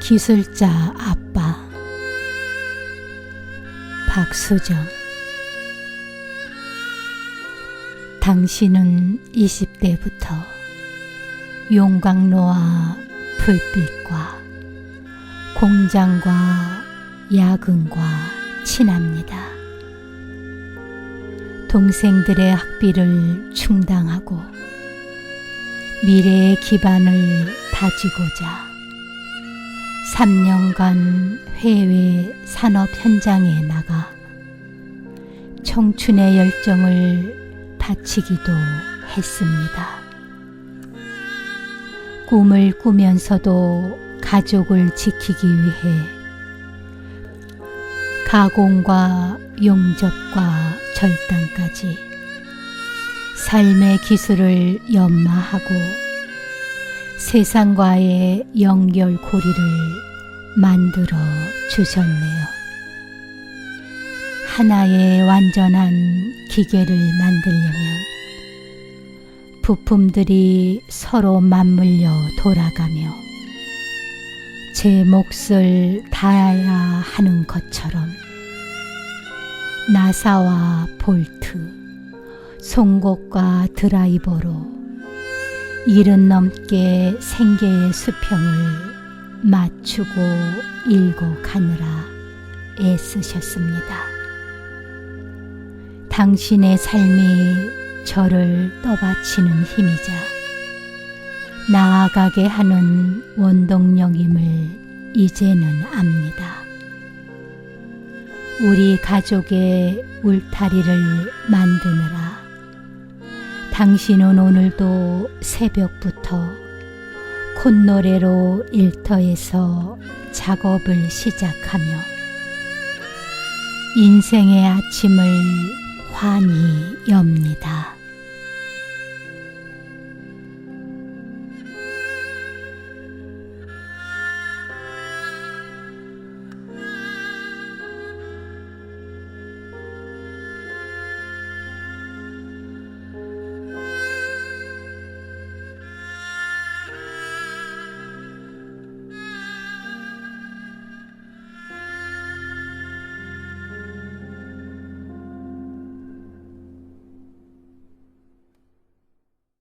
기술자 아빠 박수정 당신은 20대부터 용광로와 불빛과 공장과 야근과 친합니다. 동생들의 학비를 충당하고 미래의 기반을 다지고자 3년간 해외 산업 현장에 나가 청춘의 열정을 바치기도 했습니다. 꿈을 꾸면서도 가족을 지키기 위해 가공과 용접과 절단까지 삶의 기술을 연마하고 세상과의 연결고리를 만들어 주셨네요. 하나의 완전한 기계를 만들려면 부품들이 서로 맞물려 돌아가며 제 몫을 다해야 하는 것처럼 나사와 볼트, 송곳과 드라이버로 일은 넘게 생계의 수평을 맞추고 일고 가느라 애쓰셨습니다. 당신의 삶이 저를 떠받치는 힘이자 나아가게 하는 원동력임을 이제는 압니다. 우리 가족의 울타리를 만드느라 당신은 오늘도 새벽부터 콧노래로 일터에서 작업을 시작하며 인생의 아침을 환히 엽니다.